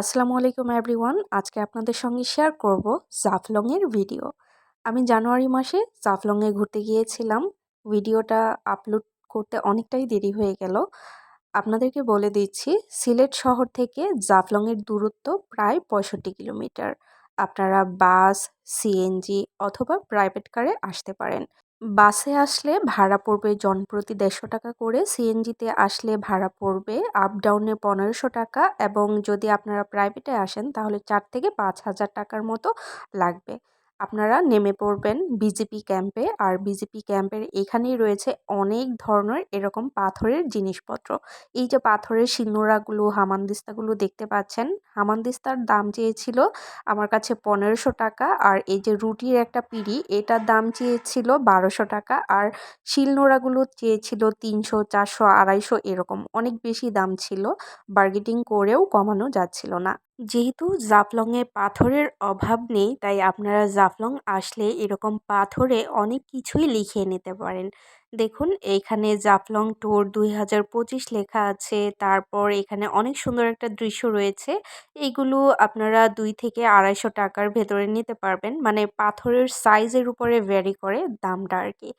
আসসালামু আলাইকুম এভরিওয়ান। আজকে আপনাদের সঙ্গে শেয়ার করব জাফলংয়ের ভিডিও। আমি জানুয়ারি মাসে জাফলংয়ে ঘুরতে গিয়েছিলাম। ভিডিওটা আপলোড করতে অনেকটাই দেরি হয়ে গেল। আপনাদেরকে বলে দিচ্ছি, সিলেট শহর থেকে জাফলংয়ের দূরত্ব প্রায় পঁয়ষট্টি কিলোমিটার। আপনারা বাস, সিএনজি অথবা প্রাইভেট কারে আসতে পারেন। বাসে আসলে ভাড়া পড়বে জনপ্রতি দেড়শো টাকা করে, সিএনজিতে আসলে ভাড়া পড়বে আপ ডাউনে পনেরোশো টাকা এবং যদি আপনারা প্রাইভেটে আসেন তাহলে চার থেকে পাঁচ হাজার টাকার মতো লাগবে। আপনারা নেমে পড়বেন বিজেপি ক্যাম্পে আর বিজেপি ক্যাম্পের এখানেই রয়েছে অনেক ধরনের এরকম পাথরের জিনিসপত্র। এই যে পাথরের শিলনোড়াগুলো, হামানদিস্তাগুলো দেখতে পাচ্ছেন। হামানদিস্তার দাম চেয়েছিল আমার কাছে পনেরোশো টাকা আর এই যে রুটির একটা পিড়ি, এটার দাম চেয়েছিল বারোশো টাকা আর শিলনোড়াগুলো চেয়েছিল তিনশো, চারশো, আড়াইশো এরকম। অনেক বেশি দাম ছিল। বার্গেটিং করেও কমানো যাচ্ছিল না। যেহেতু জাফলংয়ে পাথরের অভাব নেই, তাই আপনারা জাফলং আসলে এরকম পাথরে অনেক কিছুই লিখিয়ে নিতে পারেন। দেখুন, এইখানে জাফলং ট্যুর দুই হাজার পঁচিশ লেখা আছে। তারপর এখানে অনেক সুন্দর একটা দৃশ্য রয়েছে। এইগুলো আপনারা দুই থেকে আড়াইশো টাকার ভেতরে নিতে পারবেন। মানে পাথরের সাইজের উপরে ভ্যারি করে দামটা আর কি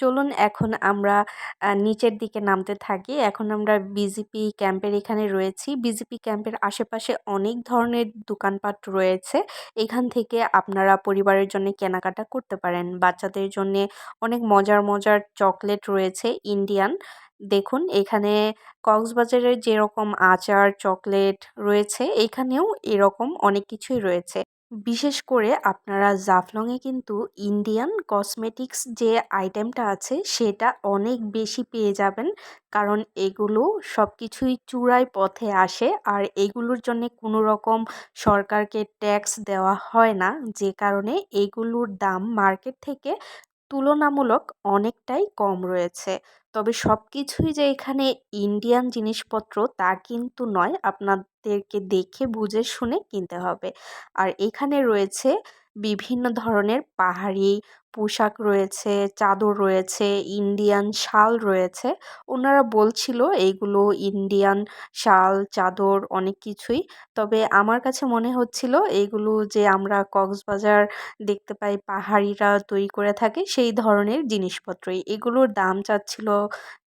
চলুন এখন আমরা নিচের দিকে নামতে থাকি। এখন আমরা বিজেপি ক্যাম্পের এখানে রয়েছি। বিজেপি ক্যাম্পের আশেপাশে অনেক ধরনের দোকানপাট রয়েছে। এখান থেকে আপনারা পরিবারের জন্য কেনাকাটা করতে পারেন। বাচ্চাদের জন্যে অনেক মজার মজার চকলেট রয়েছে ইন্ডিয়ান দেখুন, এখানে কক্সবাজারের যেরকম আচার চকলেট রয়েছে, এখানেও এরকম অনেক কিছুই রয়েছে। বিশেষ করে আপনারা জাফলংয়ে কিন্তু ইন্ডিয়ান কসমেটিক্স যে আইটেমটা আছে, সেটা অনেক বেশি পেয়ে যাবেন। কারণ এগুলো সব কিছুই চূড়ায় পথে আসে, আর এগুলোর জন্য কোনো রকম সরকারকে ট্যাক্স দেওয়া হয় না। যে কারণে এগুলোর দাম মার্কেট থেকে তুলনামূলক অনেকটাই কম রয়েছে। তবে সব কিছুই যে এখানে ইন্ডিয়ান জিনিসপত্র তা কিন্তু নয়, আপনাদেরকে দেখে বুঝে শুনে কিনতে হবে। আর এখানে রয়েছে বিভিন্ন ধরনের পাহাড়ি পোশাক রয়েছে, চাদর রয়েছে ইন্ডিয়ান শাল রয়েছে। ওনারা বলছিল এইগুলো ইন্ডিয়ান শাল, চাদর অনেক কিছুই। তবে আমার কাছে মনে হচ্ছিল এইগুলো যে আমরা কক্সবাজার দেখতে পাই, পাহাড়িরা তৈরি করে থাকে, সেই ধরনের জিনিসপত্রই। এগুলোর দাম চাচ্ছিল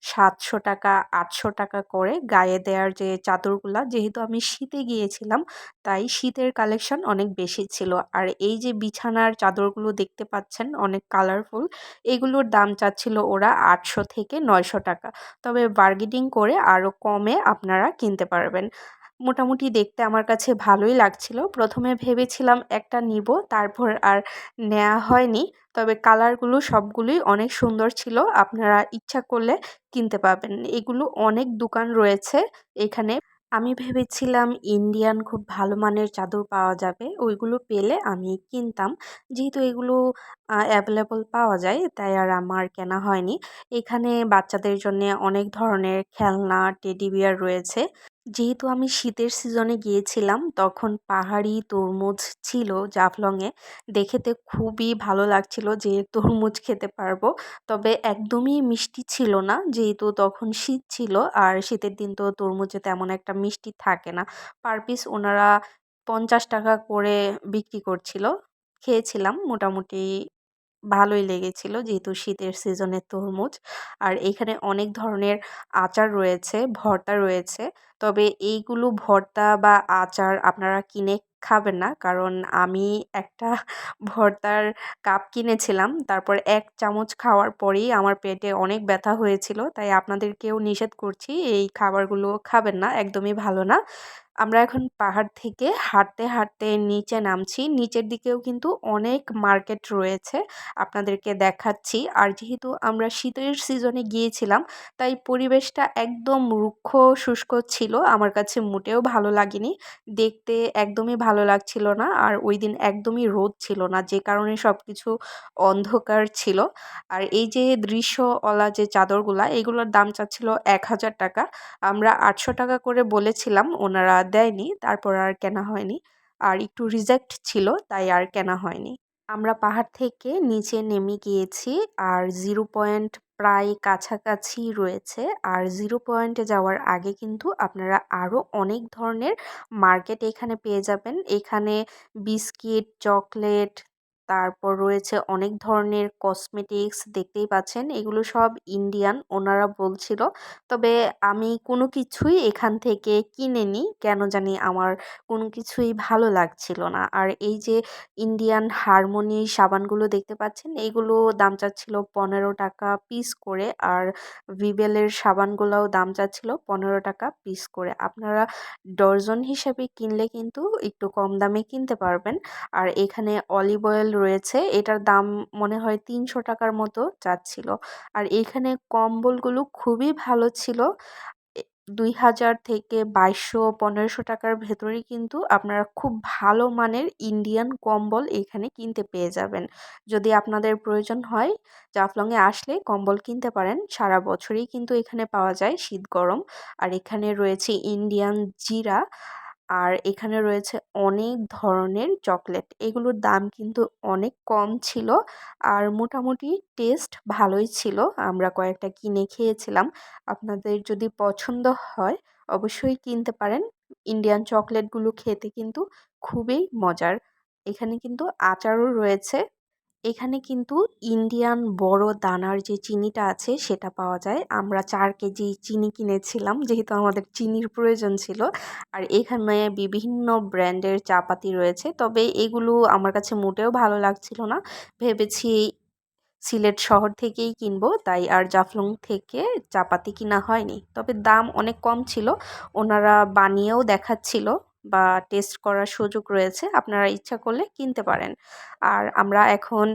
সাতশো টাকা, আটশো টাকা করে গায়ে দেওয়ার যে চাদরগুলা। যেহেতু আমি শীতে গিয়েছিলাম, তাই শীতের কালেকশন অনেক বেশি ছিল। আর এই যে বিছানার চাদরগুলো দেখতে পাচ্ছেন অনেক কালারফুল এগুলোর দাম চাচ্ছিল ওরা আটশো থেকে নয়শো টাকা। তবে বার্গেনিং করে আরও কমে আপনারা কিনতে পারবেন। মোটামুটি দেখতে আমার কাছে ভালোই লাগছিল। প্রথমে ভেবেছিলাম একটা নিব, তারপর আর নেওয়া হয়নি। তবে কালারগুলো সবগুলোই অনেক সুন্দর ছিল। আপনারা ইচ্ছা করলে কিনতে পাবেন। এগুলো অনেক দোকান রয়েছে এখানে। আমি ভেবেছিলাম ইন্ডিয়ান খুব ভালো মানের চাদর পাওয়া যাবে, ওইগুলো পেলে আমি কিনতাম। যেহেতু এগুলো অ্যাভেলেবল পাওয়া যায়, তাই আর আমার কেনা হয়নি। এখানে বাচ্চাদের জন্য অনেক ধরনের খেলনা টেডি বিয়ার রয়েছে। যেহেতু আমি শীতের সিজনে গিয়েছিলাম, তখন পাহাড়ি তরমুজ ছিল জাফলংয়ে। দেখেতে খুবই ভালো লাগছিল যে তরমুজ খেতে পারব। তবে একদমই মিষ্টি ছিল না, যেহেতু তখন শীত ছিল আর শীতের দিন তো তরমুজে তেমন একটা মিষ্টি থাকে না। পার পিস ওনারা পঞ্চাশ টাকা করে বিক্রি করছিল। খেয়েছিলাম মোটামুটি ভালোই লেগেছিল যেহেতু শীতের সিজনের তরমুজ। আর এখানে অনেক ধরনের আচার রয়েছে, ভর্তা রয়েছে। তবে এইগুলো ভর্তা বা আচার আপনারা কিনে খাবেন না, কারণ আমি একটা ভর্তার কাপ কিনেছিলাম, তারপর এক চামচ খাওয়ার পরেই আমার পেটে অনেক ব্যথা হয়েছিল, তাই আপনাদেরকেও নিষেধ করছি এই খাবারগুলো খাবেন না, একদমই ভালো না। আমরা এখন পাহাড় থেকে হাঁটতে হাঁটতে নিচে নামছি। নিচের দিকেও কিন্তু অনেক মার্কেট রয়েছে। আপনাদেরকে দেখাচ্ছি। আর যেহেতু আমরা শীতের সিজনে গিয়েছিলাম, তাই পরিবেশটা একদম রুক্ষ, শুষ্ক ছিল। আমার কাছে মোটেও ভালো লাগেনি। দেখতে একদমই ভালো লাগছিল না। আর ওই দিন একদমই রোদ ছিল না, যে কারণে সব কিছু অন্ধকার ছিল। আর এই যে দৃশ্যওয়ালা যে চাদরগুলা, এগুলোর দাম চাচ্ছিল এক হাজার টাকা। আমরা আটশো টাকা করে বলেছিলাম, ওনারা দেয়নি, তারপর আর কেনা হয়নি। আর একটু রিজেক্ট ছিল, তাই আর কেনা হয়নি। আমরা পাহাড় থেকে নিচে নেমে গিয়েছি, আর জিরো পয়েন্ট প্রায় কাছাকাছি রয়েছে। আর জিরো পয়েন্টে যাওয়ার আগে কিন্তু আপনারা আরও অনেক ধরনের মার্কেট এখানে পেয়ে যাবেন। এখানে বিস্কিট চকলেট তারপর রয়েছে অনেক ধরনের কসমেটিক্স দেখতেই পাচ্ছেন। এগুলো সব ইন্ডিয়ান ওনারা বলছিল। তবে আমি কোনো কিছুই এখান থেকে কিনে নিই কেন জানি আমার কোনো কিছুই ভালো লাগছিল না। আর এই যে ইন্ডিয়ান হারমোনি সাবানগুলো দেখতে পাচ্ছেন, এগুলো দাম চাচ্ছিল পনেরো টাকা পিস করে। আর ভিবেলের সাবানগুলোও দাম চাচ্ছিল পনেরো টাকা পিস করে। আপনারা ডর্জন হিসাবে কিনলে কিন্তু একটু কম দামে কিনতে পারবেন। আর এখানে অলিভ অয়েল রয়েছে। এটার দাম মনে হয় তিনশো টাকার মতো চাচ্ছিল আর এখানে কম্বলগুলো খুবই ভালো ছিল। দুই হাজার থেকে বাইশশো, পনেরোশো টাকার ভেতরেই কিন্তু আপনারা খুব ভালো মানের ইন্ডিয়ান কম্বল এখানে কিনতে পেয়ে যাবেন। যদি আপনাদের প্রয়োজন হয়, জাফলংয়ে আসলে কম্বল কিনতে পারেন। সারা বছরই কিন্তু এখানে পাওয়া যায় শীত গরম। আর এখানে রয়েছে ইন্ডিয়ান জিরা। আর এখানে রয়েছে অনেক ধরনের চকলেট। এগুলোর দাম কিন্তু অনেক কম ছিল আর মোটামুটি টেস্ট ভালোই ছিল। আমরা কয়েকটা কিনে খেয়েছিলাম। আপনাদের যদি পছন্দ হয় অবশ্যই কিনতে পারেন। ইন্ডিয়ান চকলেটগুলো খেতে কিন্তু খুবই মজার। এখানে কিন্তু আচারও রয়েছে। এখানে কিন্তু ইন্ডিয়ান বড় দানার যে চিনিটা আছে সেটা পাওয়া যায়। আমরা চার কেজি চিনি কিনেছিলাম, যেহেতু আমাদের চিনির প্রয়োজন ছিল। আর এখানে বিভিন্ন ব্র্যান্ডের চাপাতি রয়েছে। তবে এগুলো আমার কাছে মোটেও ভালো লাগছিল না। ভেবেছি সিলেট শহর থেকেই কিনবো, তাই আর জাফলং থেকে চাপাতি কিনা হয়নি। তবে দাম অনেক কম ছিল। ওনারা বানিয়েও দেখাচ্ছিল। বা টেস্ট করার সুযোগ রয়েছে, আপনারা ইচ্ছা করলে কিনতে পারেন। আর আমরা এখন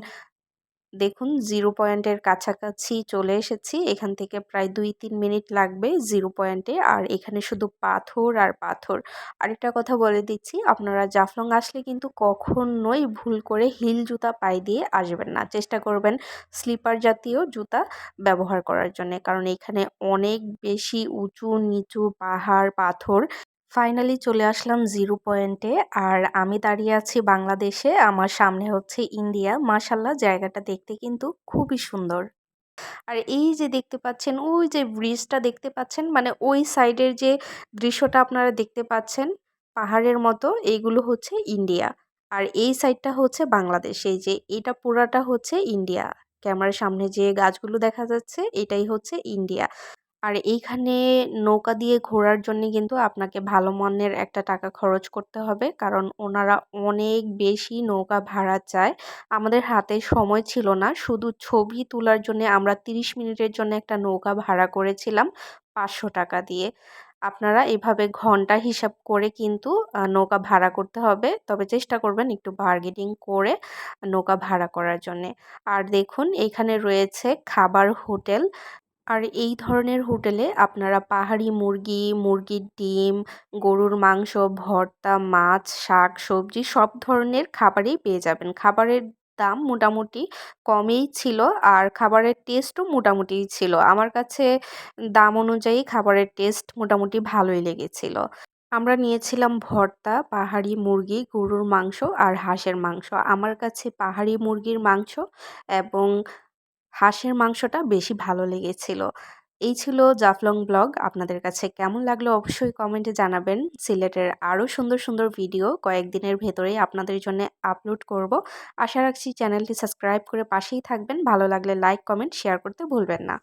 দেখুন জিরো পয়েন্টের কাছাকাছি চলে এসেছি, এখান থেকে প্রায় দুই তিন মিনিট লাগবে জিরো পয়েন্টে আর এখানে শুধু পাথর আর পাথর। আরেকটা কথা বলে দিচ্ছি, আপনারা জাফলং আসলে কিন্তু কখনোই ভুল করে হিল জুতা পায়ে দিয়ে আসবেন না। চেষ্টা করবেন স্লিপার জাতীয় জুতা ব্যবহার করার জন্য। কারণ এখানে অনেক বেশি উঁচু, নিচু পাহাড়, পাথর ফাইনালি চলে আসলাম জিরো পয়েন্টে আর আমি দাঁড়িয়ে আছি বাংলাদেশে, আমার সামনে হচ্ছে ইন্ডিয়া মাশাল্লাহ জায়গাটা দেখতে কিন্তু খুবই সুন্দর। আর এই যে দেখতে পাচ্ছেন, ওই যে ব্রিজটা দেখতে পাচ্ছেন মানে ওই সাইডের যে দৃশ্যটা আপনারা দেখতে পাচ্ছেন, পাহাড়ের মতো এইগুলো হচ্ছে ইন্ডিয়া আর এই সাইডটা হচ্ছে বাংলাদেশ, এই যে এটা পুরাটা হচ্ছে ইন্ডিয়া ক্যামেরার সামনে যে গাছগুলো দেখা যাচ্ছে, এটাই হচ্ছে ইন্ডিয়া আর এইখানে নৌকা দিয়ে ঘোরার জন্যে কিন্তু আপনাকে ভালো মানের একটা টাকা খরচ করতে হবে। কারণ ওনারা অনেক বেশি নৌকা ভাড়া চায়। আমাদের হাতে সময় ছিল না। শুধু ছবি তোলার জন্যে আমরা তিরিশ মিনিটের জন্য একটা নৌকা ভাড়া করেছিলাম পাঁচশো টাকা দিয়ে। আপনারা এভাবে ঘণ্টা হিসাব করে কিন্তু নৌকা ভাড়া করতে হবে। তবে চেষ্টা করবেন একটু বার্গেনিং করে নৌকা ভাড়া করার জন্যে। আর দেখুন, এখানে রয়েছে খাবার হোটেল। আর এই ধরনের হোটেলে আপনারা পাহাড়ি মুরগি, মুরগির ডিম, গরুর মাংস, ভর্তা, মাছ, শাক, সবজি সব ধরনের খাবারই পেয়ে যাবেন। খাবারের দাম মোটামুটি কমই ছিল আর খাবারের টেস্টও মোটামুটিই ছিল। আমার কাছে দাম অনুযায়ী খাবারের টেস্ট মোটামুটি ভালোই লেগেছিল। আমরা নিয়েছিলাম ভর্তা, পাহাড়ি মুরগি, গরুর মাংস আর হাঁসের মাংস। আমার কাছে পাহাড়ি মুরগির মাংস এবং হাঁসের মাংসটা বেশি ভালো লেগেছিল। এই ছিল জাফলং ব্লগ। আপনাদের কাছে কেমন লাগল অবশ্যই কমেন্টে জানাবেন। সিলেটের আরও সুন্দর সুন্দর ভিডিও কয়েকদিনের ভেতরেই আপনাদের জন্য আপলোড করব। আশা রাখছি চ্যানেলটি সাবস্ক্রাইব করে পাশেই থাকবেন। ভালো লাগলে লাইক, কমেন্ট, শেয়ার করতে ভুলবেন না।